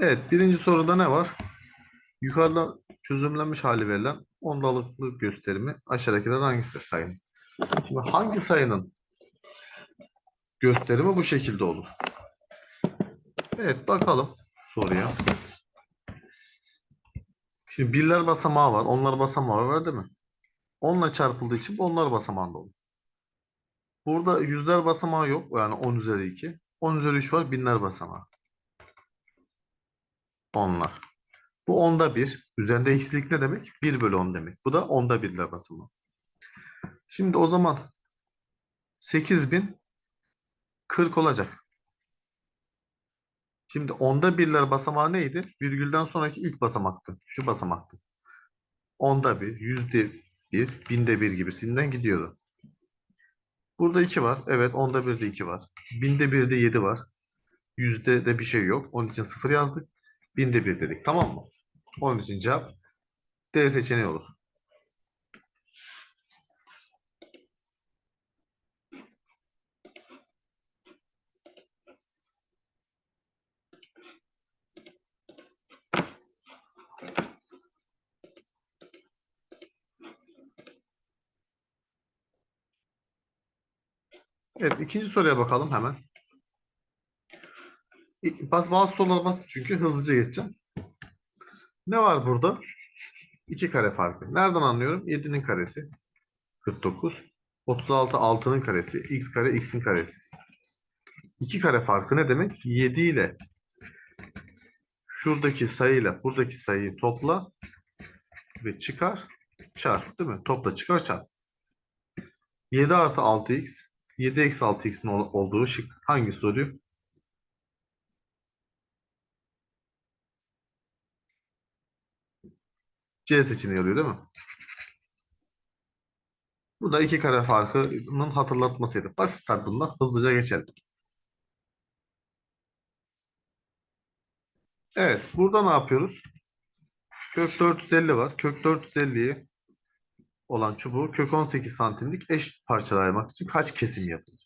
Evet, birinci soruda ne var? Yukarıda çözümlenmiş hali verilen ondalıklı gösterimi aşağıdakilerden hangisidir sayın? Şimdi hangi sayının gösterimi bu şekilde olur? Evet, bakalım soruya. Şimdi birler basamağı var, onlar basamağı var değil mi? Onla çarpıldığı için onlar basamağında olur. Burada yüzler basamağı yok. Yani 10 üzeri 2. 10 üzeri 3 var. Binler basamağı. Onlar. Bu onda 1. Üzerinde eksilik ne demek? 1 bölü 10 demek. Bu da onda birler basamağı. Şimdi o zaman 8000 40 olacak. Şimdi onda birler basamağı neydi? Virgülden sonraki ilk basamaktı. Şu basamaktı. Onda bir, yüzde bir, binde bir gibisinden gidiyordu. Burada 2 var. Evet onda birde 2 var. Binde birde 7 var. Yüzde de bir şey yok. Onun için 0 yazdık. Binde bir dedik. Tamam mı? Onun için cevap D seçeneği olur. Evet ikinci soruya bakalım hemen. İ- Bas, bazı sorular basit çünkü hızlıca geçeceğim. Ne var burada? 2 kare farkı. Nereden anlıyorum? 7'nin karesi 49. 36 6'nın karesi. X kare x'in karesi. 2 kare farkı ne demek? 7 ile şuradaki sayıyla buradaki sayıyı topla ve çıkar çarp değil mi? Topla çıkar çarp. 7 artı 6x 7 eksi 6x'in ol- olduğu şık hangisi oluyor? C seçeneği oluyor değil mi? Bu da iki kare farkının hatırlatmasıydı. Basit tabi bunlar. Hızlıca geçelim. Evet. Burada ne yapıyoruz? Kök 450 var. Kök 450'yi olan çubuğu kök 18 santimlik eş parçalara ayırmak için kaç kesim yapılır?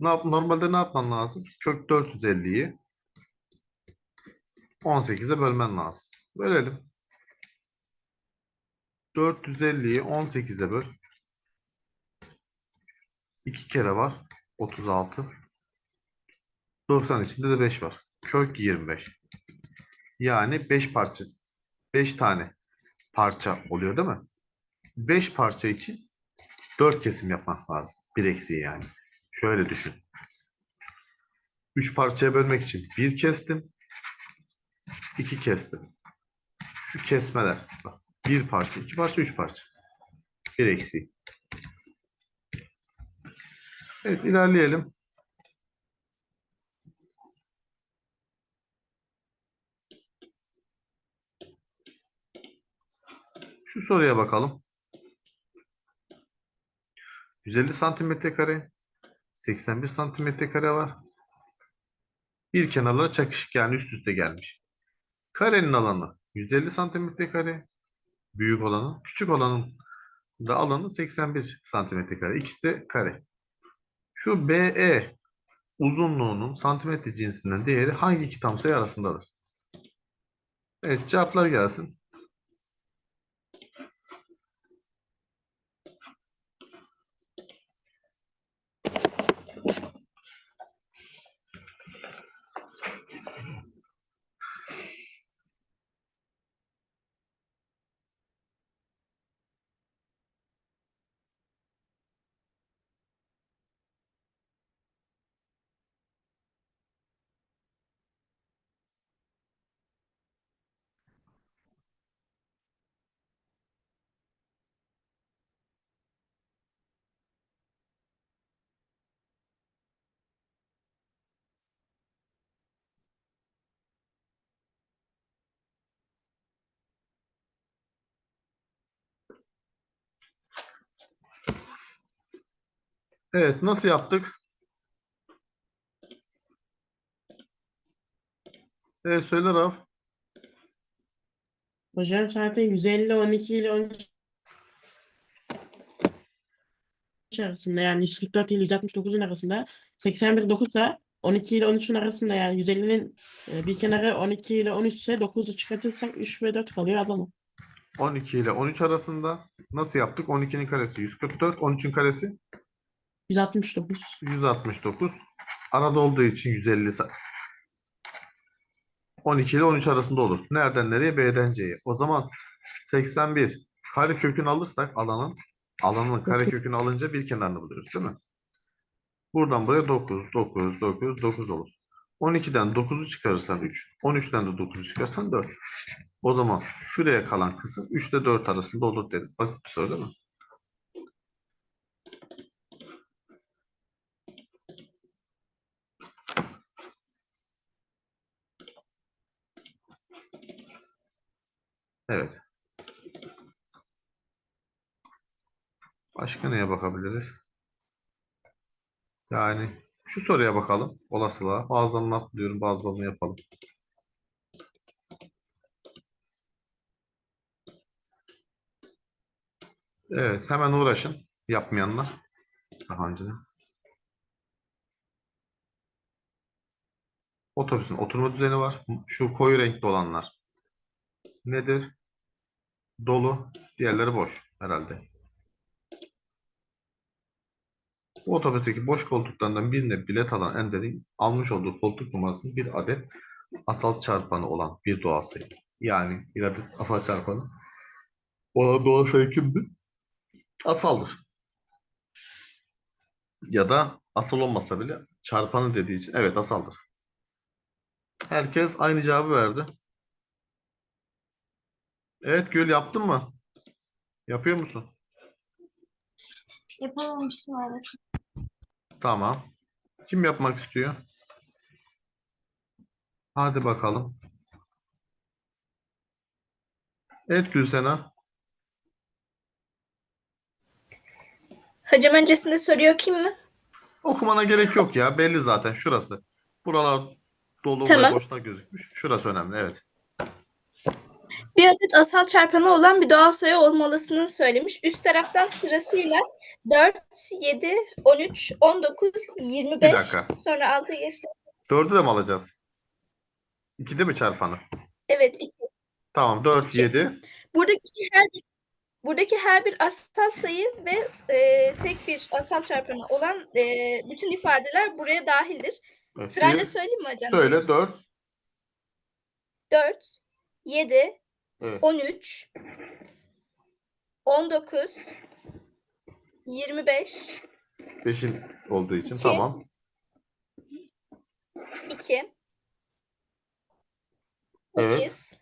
Ne yap Normalde ne yapman lazım? Kök 450'yi 18'e bölmen lazım. Bölelim. 450'yi 18'e böl. 2 kere var. 36. 90 içinde de 5 var. Kök 25. Yani 5 parça. 5 tane parça oluyor değil mi? 5 parça için 4 kesim yapmak lazım. Bir eksiği yani. Şöyle düşün. 3 parçaya bölmek için 1 kestim. 2 kestim. Şu kesmeler. Bak, 1 parça, 2 parça, 3 parça. Bir eksiği. Evet ilerleyelim. Şu soruya bakalım. 150 santimetre kare, 81 santimetre kare var. Bir kenarlara çakışık yani üst üste gelmiş. Karenin alanı 150 santimetre kare, büyük olanın, küçük olanın da alanı 81 santimetre kare. İkisi de kare. Şu BE uzunluğunun santimetre cinsinden değeri hangi iki tam sayı arasındadır? Evet cevaplar gelsin. Evet nasıl yaptık? Evet söyle Raf. Hocam zaten 150 12 ile 13 arasında yani 144 ile 169'un arasında 81 9 da 12 ile 13'ün arasında yani 150'nin e, bir kenarı 12 ile 13 ise 9'u çıkartırsak 3 ve 4 kalıyor Adana. 12 ile 13 arasında nasıl yaptık? 12'nin karesi 144, 13'ün karesi 169. 169. Arada olduğu için 150 sa- 12 ile 13 arasında olur. Nereden nereye? B'den C'ye. O zaman 81 kare kökünü alırsak alanın alanın kare kökünü alınca bir kenarını buluyoruz değil mi? Buradan buraya 9, 9, 9, 9 olur. 12'den 9'u çıkarırsan 3, 13'ten de 9'u çıkarsan 4. O zaman şuraya kalan kısım 3 ile 4 arasında olur deriz. Basit bir soru değil mi? Evet. Başka neye bakabiliriz? Yani şu soruya bakalım. Olasılığa. Bazılarını atlıyorum, bazılarını yapalım. Evet, hemen uğraşın. Yapmayanlar. Daha önceden. Otobüsün oturma düzeni var. Şu koyu renkli olanlar. Nedir? Dolu. Diğerleri boş herhalde. Bu otobüsteki boş koltuklardan birine bilet alan Ender'in almış olduğu koltuk numarasının bir adet asal çarpanı olan bir doğal sayı. Yani bir adet asal çarpanı olan doğal sayı kimdir? Asaldır. Ya da asal olmasa bile çarpanı dediği için evet asaldır. Herkes aynı cevabı verdi. Evet Gül yaptın mı? Yapıyor musun? Yapamamıştım evet. Tamam. Kim yapmak istiyor? Hadi bakalım. Evet Gülsena. Hocam öncesinde soruyu okuyayım mı? Okumana gerek yok ya. Belli zaten şurası. Buralar dolu ve Tamam. boşta gözükmüş. Şurası önemli. Evet. Bir adet asal çarpanı olan bir doğal sayı olmalısını söylemiş. Üst taraftan sırasıyla 4, 7, 13, 19, 25, Bir dakika. sonra 6 geçti. Dördü de mi alacağız? İkide mi çarpanı? Evet, iki. Tamam. 4, İki. 7. Buradaki her buradaki her bir asal sayı ve e, tek bir asal çarpanı olan e, bütün ifadeler buraya dahildir. Sırayla söyleyeyim mi hocam? Söyle 4. 4, 7, Evet. 13, 19, 25, 5'in olduğu için İki. tamam. 2, Evet. 8,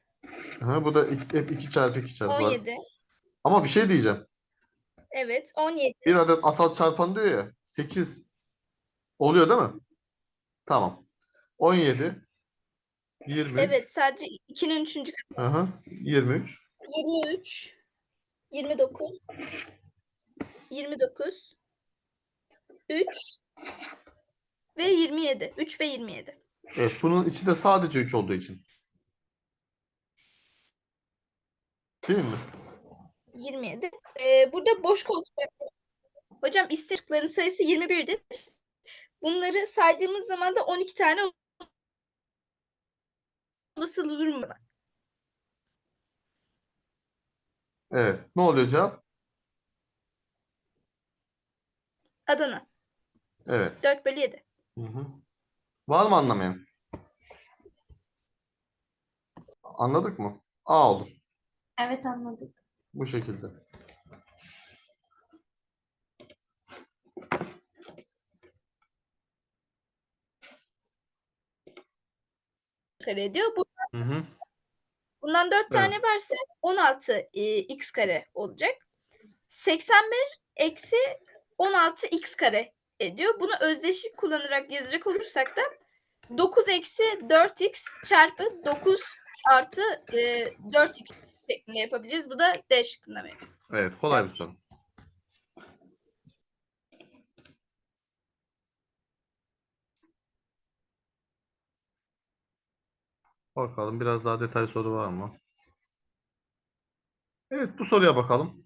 Aha, bu da iki- hep 2 çarpı 2 çarpı var. 17. Ama bir şey diyeceğim. Evet, 17. Bir adet asal çarpan diyor ya. 8 oluyor değil mi? Tamam. 17 23 Evet, sadece 2'nin 3. katı. Aha, 23 23, 29, 29, 3 ve 27. 3 ve 27. Evet, bunun içinde sadece 3 olduğu için. Değil mi? 27. Ee, burada boş koltuklar. Hocam isteklerin sayısı 21'dir. Bunları saydığımız zaman da 12 tane olasılığı durum var. Evet. Ne oluyor cevap? Adana. Evet. 4 bölü 7. Hı hı. Var mı anlamayan? Anladık mı? A olur. Evet anladık. Bu şekilde. Kare ediyor. Bu, Hı hı. bundan 4 Evet. tane varsa 16 e, x kare olacak. 81 eksi 16 x kare ediyor. Bunu özdeşlik kullanarak yazacak olursak da 9 eksi 4x çarpı 9 artı e, 4x şeklinde yapabiliriz. Bu da D şıkkında mevcut. Evet, kolay bir soru. Bakalım biraz daha detay soru var mı? Evet, bu soruya bakalım.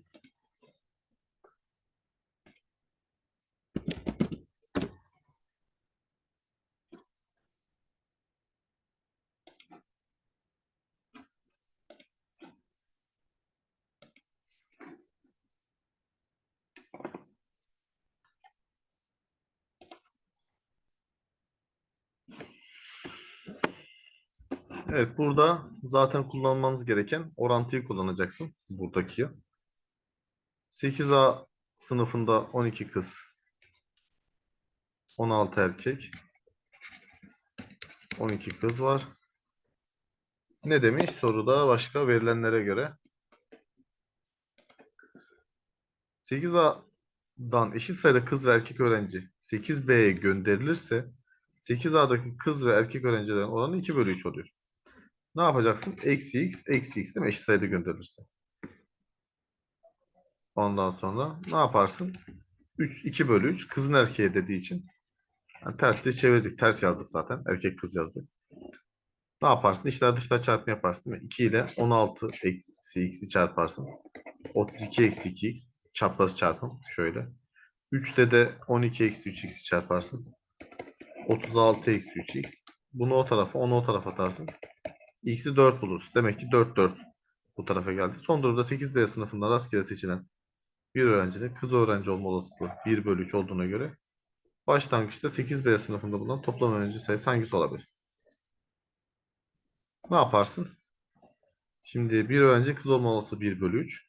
Evet burada zaten kullanmanız gereken orantıyı kullanacaksın. Buradaki. 8A sınıfında 12 kız. 16 erkek. 12 kız var. Ne demiş soruda başka verilenlere göre? 8A'dan eşit sayıda kız ve erkek öğrenci 8B'ye gönderilirse 8A'daki kız ve erkek öğrencilerin oranı 2 bölü 3 oluyor. Ne yapacaksın? Eksi x, eksi x değil mi? Eşit sayıda gönderilirse. Ondan sonra ne yaparsın? 3, 2 bölü 3 kızın erkeğe dediği için yani ters de çevirdik. Ters yazdık zaten. Erkek kız yazdık. Ne yaparsın? İçler dışlar çarpımı yaparsın değil mi? 2 ile 16 eksi x'i çarparsın. 32 eksi 2x çapraz çarpım şöyle. 3'te de 12 eksi 3x'i çarparsın. 36 eksi 3x. Bunu o tarafa, onu o tarafa atarsın. X'i 4 buluruz. Demek ki 4 4 bu tarafa geldi. Son durumda 8B sınıfında rastgele seçilen bir öğrencide kız öğrenci olma olasılığı 1 bölü 3 olduğuna göre başlangıçta 8B sınıfında bulunan toplam öğrenci sayısı hangisi olabilir? Ne yaparsın? Şimdi bir öğrenci kız olma olasılığı 1 bölü 3.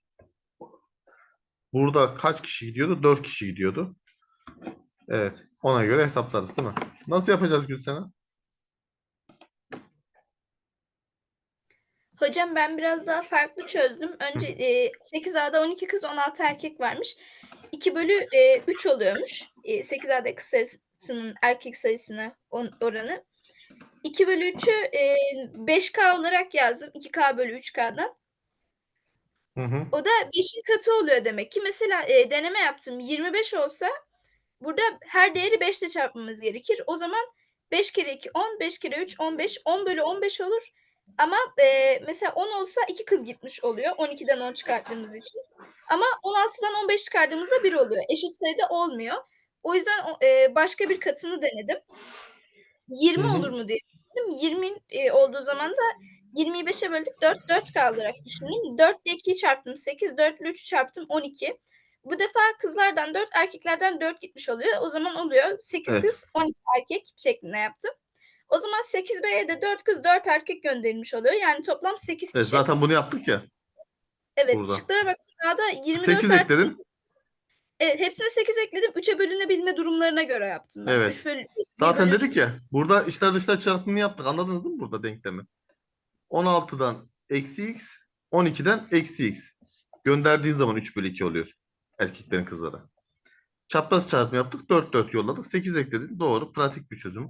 Burada kaç kişi gidiyordu? 4 kişi gidiyordu. Evet. Ona göre hesaplarız değil mi? Nasıl yapacağız Gülsena? Hocam ben biraz daha farklı çözdüm. Önce e, 8A'da 12 kız 16 erkek varmış. 2 bölü e, 3 oluyormuş. E, 8A'daki kız sayısının erkek sayısına on- oranı. 2 bölü 3'ü e, 5K olarak yazdım. 2K bölü 3K'dan. Hı hı. O da 5'in katı oluyor demek ki. Mesela e, deneme yaptım. 25 olsa burada her değeri 5 ile çarpmamız gerekir. O zaman 5 kere 2 10, 5 kere 3 15, 10 bölü 15 olur. Ama e, mesela 10 olsa 2 kız gitmiş oluyor. 12'den 10 çıkarttığımız için. Ama 16'dan 15 çıkardığımızda 1 oluyor. Eşit sayıda olmuyor. O yüzden e, başka bir katını denedim. 20 Hı hı. olur mu diye düşündüm. 20 e, olduğu zaman da 20'yi 5'e böldük 4, 4 kaldırarak düşündüm. 4 ile 2'yi çarptım 8, 4 ile 3'ü çarptım 12. Bu defa kızlardan 4, erkeklerden 4 gitmiş oluyor. O zaman oluyor 8 Evet. kız, 12 erkek şeklinde yaptım. O zaman 8B'ye de 4 kız, 4 erkek gönderilmiş oluyor. Yani toplam 8 Evet, kişi. zaten bunu yaptık ya. evet, burada. şıklara baktığımda 24 8 artı- ekledim. Evet, hepsine 8 ekledim. 3'e bölünebilme durumlarına göre yaptım ben. Evet. Üç bölü- Zaten bölü dedik ya burada içler dışlar çarpımını yaptık. Anladınız mi burada denklemi? 16'dan eksi x 12'den eksi x. Gönderdiğin zaman 3 bölü 2 oluyor. Erkeklerin kızlara. Çapraz çarpım yaptık. 4 4 yolladık. 8 ekledik. Doğru. Pratik bir çözüm.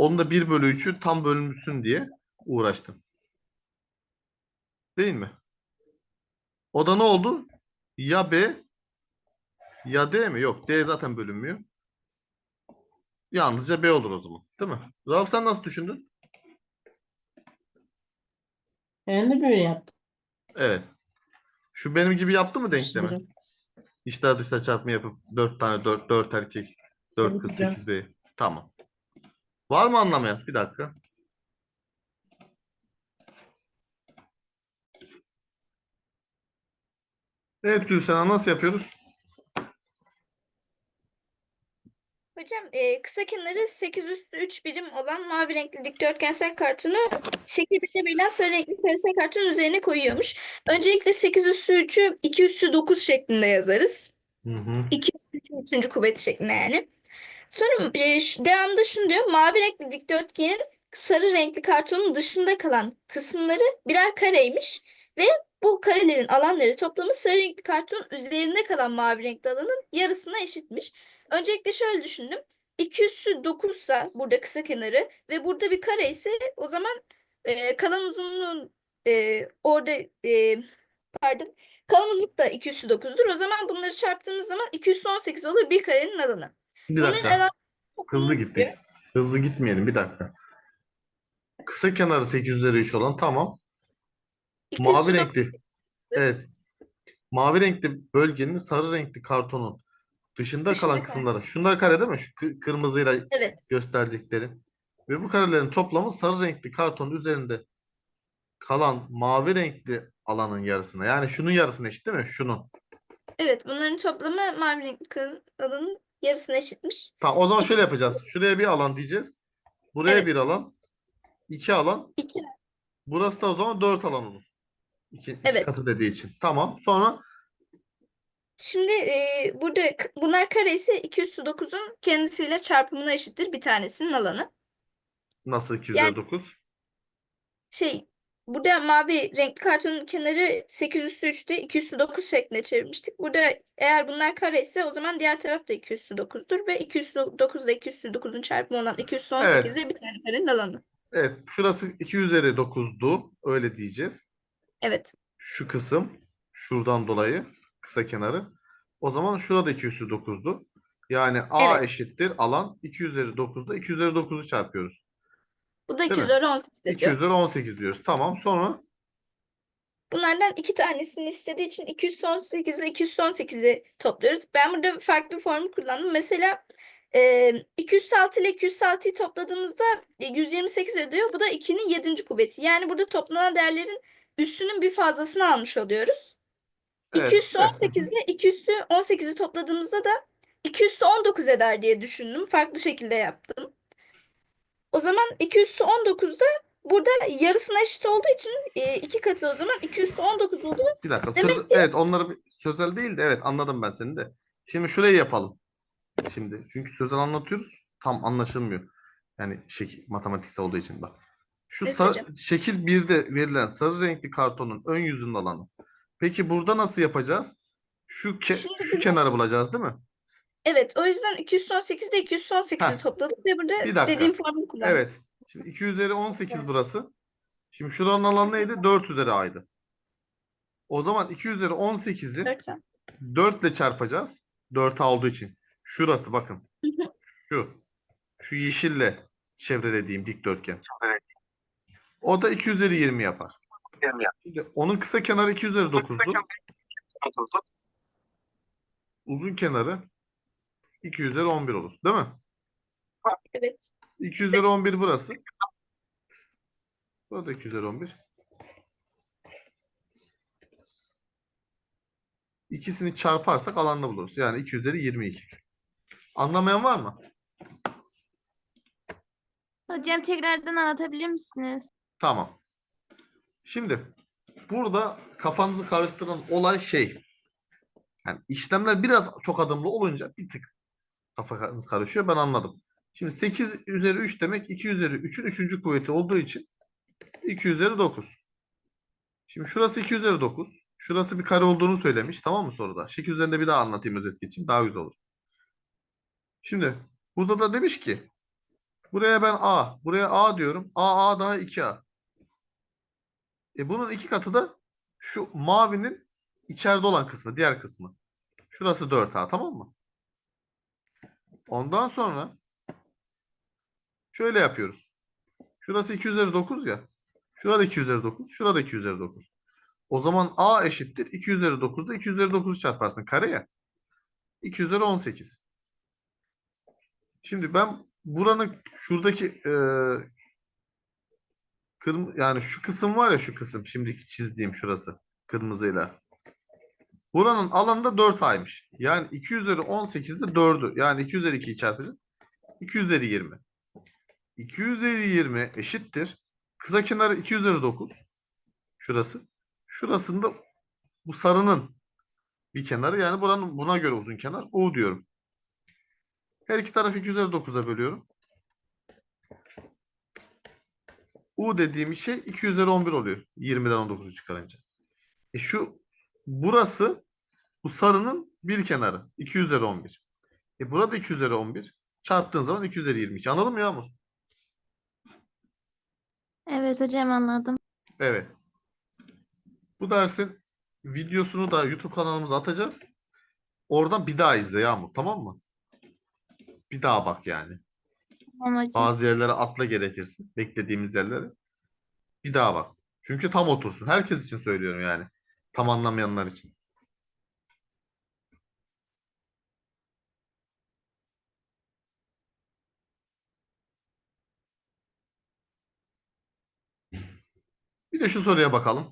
Onun da 1 bölü 3'ü tam bölünmüşsün diye uğraştım. Değil mi? O da ne oldu? Ya B ya D mi? Yok. D zaten bölünmüyor. Yalnızca B olur o zaman. Değil mi? Rauf sen nasıl düşündün? Ben de böyle yaptım. Evet. Şu benim gibi yaptı mı denklemi? İşler dışlar çarpımı yapıp 4 tane 4 4 erkek 4 Tabii kız hocam. 8 B. Tamam. Var mı anlamayan? Bir dakika. Evet Gülsena nasıl yapıyoruz? Hocam e, kısa kenarı 8 üssü 3 birim olan mavi renkli dikdörtgensel kartonu şekil verilen sarı renkli karesel kartonun üzerine koyuyormuş. Öncelikle 8 üssü 3'ü 2 üssü 9 şeklinde yazarız. Hı hı. 2 üssü 3'ün 3. kuvveti şeklinde yani. Sonra e, şu- devamında şunu diyor. Mavi renkli dikdörtgenin sarı renkli kartonun dışında kalan kısımları birer kareymiş ve bu karelerin alanları toplamı sarı renkli kartonun üzerinde kalan mavi renkli alanın yarısına eşitmiş. Öncelikle şöyle düşündüm. 2 üssü 9 ise burada kısa kenarı ve burada bir kare ise o zaman e, kalan uzunluğun e, orada e, pardon kalan uzunluk da 2 üssü 9'dur. O zaman bunları çarptığımız zaman 2 üssü 18 olur bir karenin alanı. Bir dakika. Hızlı gittik. Hızlı gitmeyelim bir dakika. Kısa kenarı 8 üzeri 3 olan tamam. 2 Mavi üssü renkli. 9. Evet. Mavi renkli bölgenin sarı renkli kartonun dışında Dışında kalan kalan. kısımları. Şunlar kare değil mi? Şu kı- kırmızıyla Evet. gösterdikleri. Ve bu karelerin toplamı sarı renkli kartonun üzerinde kalan mavi renkli alanın yarısına. Yani şunun yarısına eşit değil mi? Şunun. Evet. Bunların toplamı mavi renkli alanın yarısına eşitmiş. Tamam o zaman şöyle yapacağız. Şuraya bir alan diyeceğiz. Buraya bir Evet. alan. 2 alan. 2 Burası da o zaman 4 alan olur. 2 Evet. katı dediği için. Tamam. Sonra Şimdi e, burada k- bunlar kare ise 2 üssü 9'un kendisiyle çarpımına eşittir bir tanesinin alanı. nasıl 2 Yani- üzeri 9? Şey burada mavi renkli kartonun kenarı 8 üssü 3'te 2 üssü 9 şeklinde çevirmiştik. Burada eğer bunlar kare ise o zaman diğer taraf da 2 üssü 9'dur ve 2 üssü 9 ile 2 üssü 9'un çarpımı olan 2 üssü 18 de bir tane karenin alanı. Evet. Şurası 2 üzeri 9'du. Öyle diyeceğiz. Evet. Şu kısım. Şuradan dolayı. Kısa kenarı. O zaman şurada 2 üssü 9'du. Yani A Evet. eşittir alan 2 üzeri 9'da 2 üzeri 9'u çarpıyoruz. Bu da Değil 2 mi? üzeri 18 2 ediyor. üzeri 18 diyoruz. Tamam. Sonra Bunlardan iki tanesini istediği için 218 ile 218'i topluyoruz. Ben burada farklı formül kullandım. Mesela e, 206 ile 206'yı topladığımızda e, 128 ediyor. Bu da 2'nin 7. kuvveti. Yani burada toplanan değerlerin üssünün bir fazlasını almış oluyoruz. Evet, 2 üssü evet. 18 ile 2 üssü 18'i topladığımızda da 2 üssü 19 eder diye düşündüm. Farklı şekilde yaptım. O zaman 2 üssü 19'da burada yarısına eşit olduğu için e, iki katı o zaman 2 üssü 19 oluyor. Bir dakika. Demek söz- ki- evet onları bir- sözel değil de evet anladım ben seni de. Şimdi şurayı yapalım. Şimdi çünkü sözel anlatıyoruz tam anlaşılmıyor. Yani şekil matematiksel olduğu için bak. Şu Evet sarı- şekil 1'de verilen sarı renkli kartonun ön yüzünün alanı. Peki burada nasıl yapacağız? Şu ke- Şimdi şu kenarı bulacağız değil mi? Evet o yüzden 218'de 218'i Heh. topladık ve burada Bir dakika. dediğim formülü kullandık. Evet. Şimdi 2 üzeri 18 Evet. burası. Şimdi şuranın alanı neydi? 4 üzeri a'ydı. O zaman 2 üzeri 18'i Dört tane. 4 ile çarpacağız. 4 A olduğu için. Şurası bakın. Şu. Şu yeşille çevrelediğim dikdörtgen. O da 2 üzeri 20 yapar. Şimdi onun kısa kenarı 2 üzeri 9'du. Uzun kenarı 2 üzeri 11 olur. Değil mi? Evet. 2 üzeri 11 burası. Burada 2 üzeri 11. İkisini çarparsak alanını buluruz. Yani 2 üzeri 22. Anlamayan var mı? Hocam tekrardan anlatabilir misiniz? Tamam. Şimdi burada kafanızı karıştıran olay şey. Yani işlemler biraz çok adımlı olunca bir tık kafanız karışıyor. Ben anladım. Şimdi 8 üzeri 3 demek 2 üzeri 3'ün 3. kuvveti olduğu için 2 üzeri 9. Şimdi şurası 2 üzeri 9. Şurası bir kare olduğunu söylemiş. Tamam mı soruda? Şekil üzerinde bir daha anlatayım özet geçeyim. Daha güzel olur. Şimdi burada da demiş ki buraya ben A, buraya A diyorum. A, A daha 2A. E bunun iki katı da şu mavinin içeride olan kısmı, diğer kısmı. Şurası 4A tamam mı? Ondan sonra şöyle yapıyoruz. Şurası 2 üzeri 9 ya. Şurada 2 üzeri 9, şurada 2 üzeri 9. O zaman A eşittir 2 üzeri 9'da 2 üzeri 9'u çarparsın kare ya. 2 üzeri 18. Şimdi ben buranın şuradaki e, Kırm yani şu kısım var ya şu kısım şimdiki çizdiğim şurası kırmızıyla. Buranın alanı da 4 aymış. Yani 2 üzeri 18'de 4'ü. Yani 2 üzeri 2'yi çarpacağım. 2 üzeri 20. 2 üzeri 20 eşittir. Kısa kenarı 2 üzeri 9. Şurası. Şurasında bu sarının bir kenarı yani buranın buna göre uzun kenar U diyorum. Her iki tarafı 2 üzeri 9'a bölüyorum. U dediğim şey 2 üzeri 11 oluyor. 20'den 19'u çıkarınca. E şu burası bu sarının bir kenarı. 2 üzeri 11. E burada 2 üzeri 11. Çarptığın zaman 2 üzeri 22. Anladın mı Yağmur? Evet hocam anladım. Evet. Bu dersin videosunu da YouTube kanalımıza atacağız. Oradan bir daha izle Yağmur. Tamam mı? Bir daha bak yani. Tamam hocam. Bazı yerlere atla gerekirse. Beklediğimiz yerlere. Bir daha bak. Çünkü tam otursun. Herkes için söylüyorum yani. Tam anlamayanlar için. Bir de şu soruya bakalım.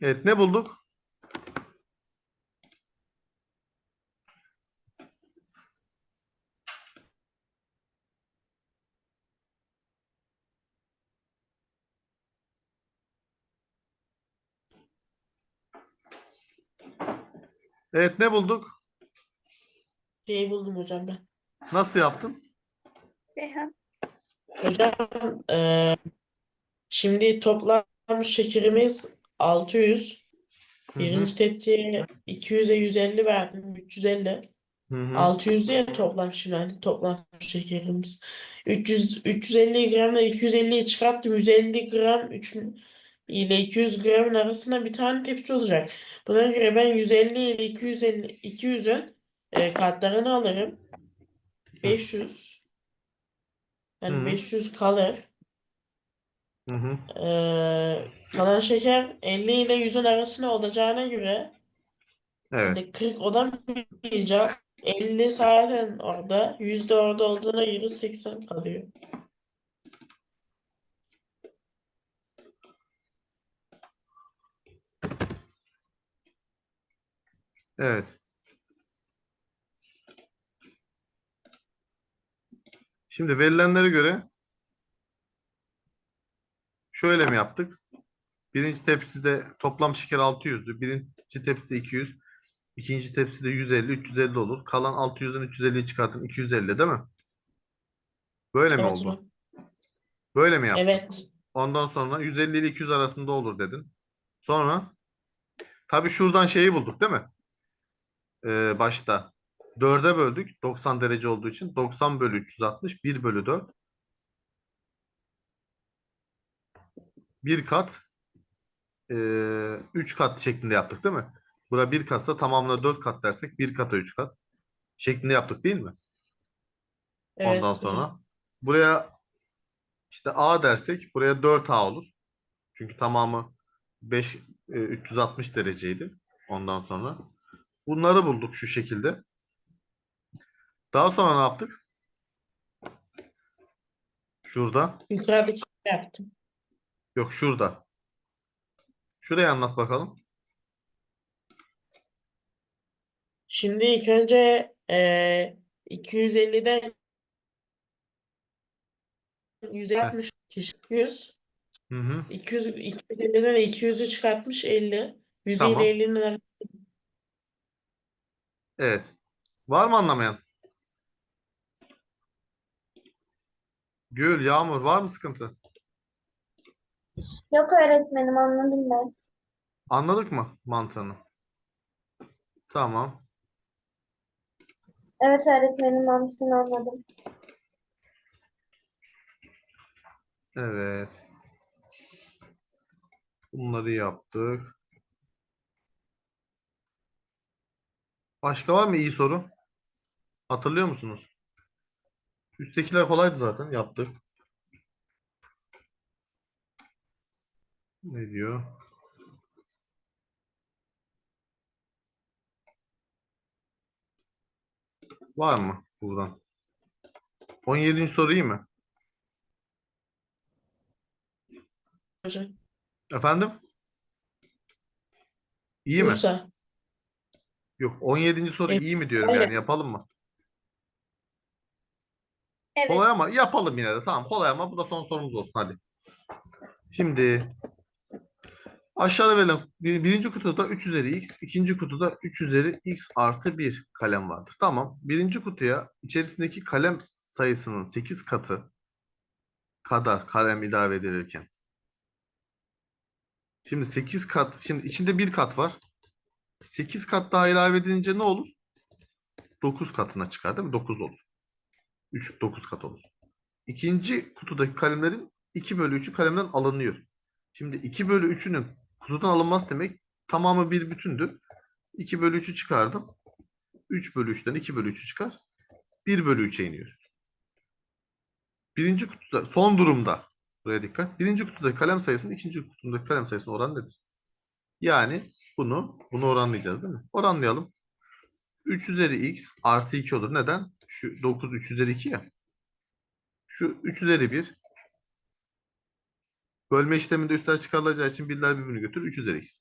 Evet ne bulduk? Evet ne bulduk? Şeyi buldum hocam ben. Nasıl yaptın? Hocam eee, şimdi toplam şekerimiz 600. Hı hı, Birinci tepsiye 200'e 150 verdim. 350. hı hı. 600 diye toplam şimdi toplam şekerimiz. 300 350 gramla 250'yi çıkarttım. 150 gram 3 ile 200 gramın arasında bir tane tepsi olacak. Buna göre ben 150 ile 250 200'ün e, katlarını alırım. 500 yani hı. 500 kalır. Hı hı. Ee, kalan şeker 50 ile 100'ün arasında olacağına göre Evet. hani 40 olamayacak. 50 zaten orada. 100 de orada olduğuna göre 80 kalıyor. Evet. Şimdi verilenlere göre şöyle mi yaptık? Birinci tepside toplam şeker 600'dü. Birinci tepside 200. ikinci tepside 150, 350 olur. Kalan 600'den 350'yi çıkartın. 250 değil mi? Böyle mi Evet oldu? Böyle mi yaptın? Evet. Ondan sonra 150 ile 200 arasında olur dedin. Sonra tabii şuradan şeyi bulduk değil mi? Ee, başta 4'e böldük 90 derece olduğu için 90 bölü 360 1 bölü 4 bir kat 3 kat şeklinde yaptık değil mi? Bura bir katsa tamamına 4 kat dersek bir kata 3 kat şeklinde yaptık değil mi? Evet Ondan sonra buraya işte A dersek buraya 4A olur. Çünkü tamamı 5 e, 360 dereceydi. Ondan sonra bunları bulduk şu şekilde. Daha sonra ne yaptık? Şurada. Yukarıdaki yaptım. Yok şurada. Şurayı anlat bakalım. Şimdi ilk önce e, 250'den 160 kişi 100. Hı hı. 200 250'den 200'ü çıkartmış 50. 100 Tamam. ile 50'nin arasında Evet. Var mı anlamayan? Gül, Yağmur var mı sıkıntı? Yok öğretmenim anladım ben. Anladık mı mantığını? Tamam. Evet öğretmenim mantığını anladım. Evet. Bunları yaptık. Başka var mı iyi soru? Hatırlıyor musunuz? Üsttekiler kolaydı zaten. Yaptık. Ne diyor? Var mı buradan? 17. soru iyi mi? hocam. Efendim? İyi mi? Bursa. Yok 17. soru Evet, iyi mi diyorum öyle. yani yapalım mı? Evet. Kolay ama yapalım yine de. Tamam kolay ama bu da son sorumuz olsun hadi. Şimdi aşağıda verilen bir- birinci kutuda 3 üzeri x, ikinci kutuda 3 üzeri x artı 1 kalem vardır. Tamam. Birinci kutuya içerisindeki kalem sayısının 8 katı kadar kalem ilave edilirken Şimdi 8 kat, şimdi içinde bir kat var. 8 kat daha ilave edilince ne olur? 9 katına çıkar değil mi? 9 olur. 3, 9 kat olur. İkinci kutudaki kalemlerin 2 bölü 3'ü kalemden alınıyor. Şimdi 2 bölü 3'ünün kutudan alınmaz demek tamamı bir bütündü. 2 bölü 3'ü çıkardım. 3 bölü 3'ten 2 bölü 3'ü çıkar. 1 bölü 3'e iniyor. Birinci kutuda son durumda buraya dikkat. Birinci kutudaki kalem sayısının ikinci kutudaki kalem sayısına oran nedir? Yani bunu bunu oranlayacağız değil mi? Oranlayalım. 3 üzeri x artı 2 olur. Neden? Şu 9 3 üzeri 2 ya. Şu 3 üzeri 1. Bölme işleminde üstler çıkarılacağı için birler birbirini götürür. 3 üzeri x.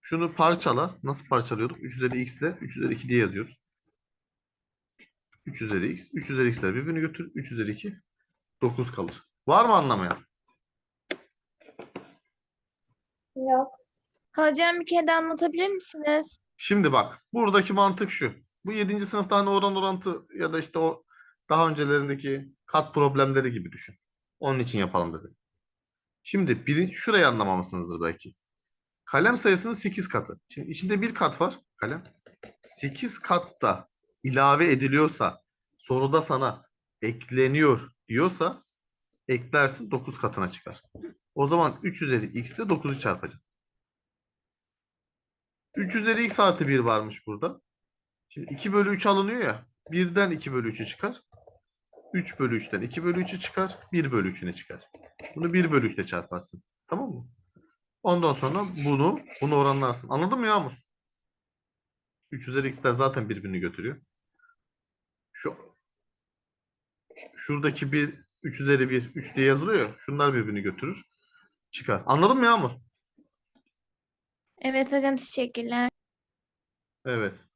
Şunu parçala. Nasıl parçalıyorduk? 3 üzeri x ile 3 üzeri 2 diye yazıyoruz. 3 üzeri x. 3 üzeri x'ler birbirini götür. 3 üzeri 2. 9 kalır. Var mı anlamayan? Yok. Hocam bir kere de anlatabilir misiniz? Şimdi bak. Buradaki mantık şu. Bu 7. sınıfta hani oran orantı ya da işte o daha öncelerindeki kat problemleri gibi düşün. Onun için yapalım dedim. Şimdi biri şurayı anlamamışsınızdır belki. Kalem sayısının 8 katı. Şimdi içinde bir kat var kalem. 8 kat da ilave ediliyorsa soruda sana ekleniyor diyorsa eklersin 9 katına çıkar. O zaman 3 üzeri x ile 9'u çarpacağım. 3 üzeri x artı 1 varmış burada. Şimdi 2 bölü 3 alınıyor ya. 1'den 2 bölü 3'ü çıkar. 3 bölü 3'ten 2 bölü 3'ü çıkar. 1 bölü 3'üne çıkar. Bunu 1 bölü 3 ile çarparsın. Tamam mı? Ondan sonra bunu bunu oranlarsın. Anladın mı Yağmur? 3 üzeri x'ler zaten birbirini götürüyor. Şu şuradaki 1 3 üzeri 1 3 diye yazılıyor ya. Şunlar birbirini götürür. Çıkar. Anladın mı Yağmur? Evet hocam teşekkürler. Evet.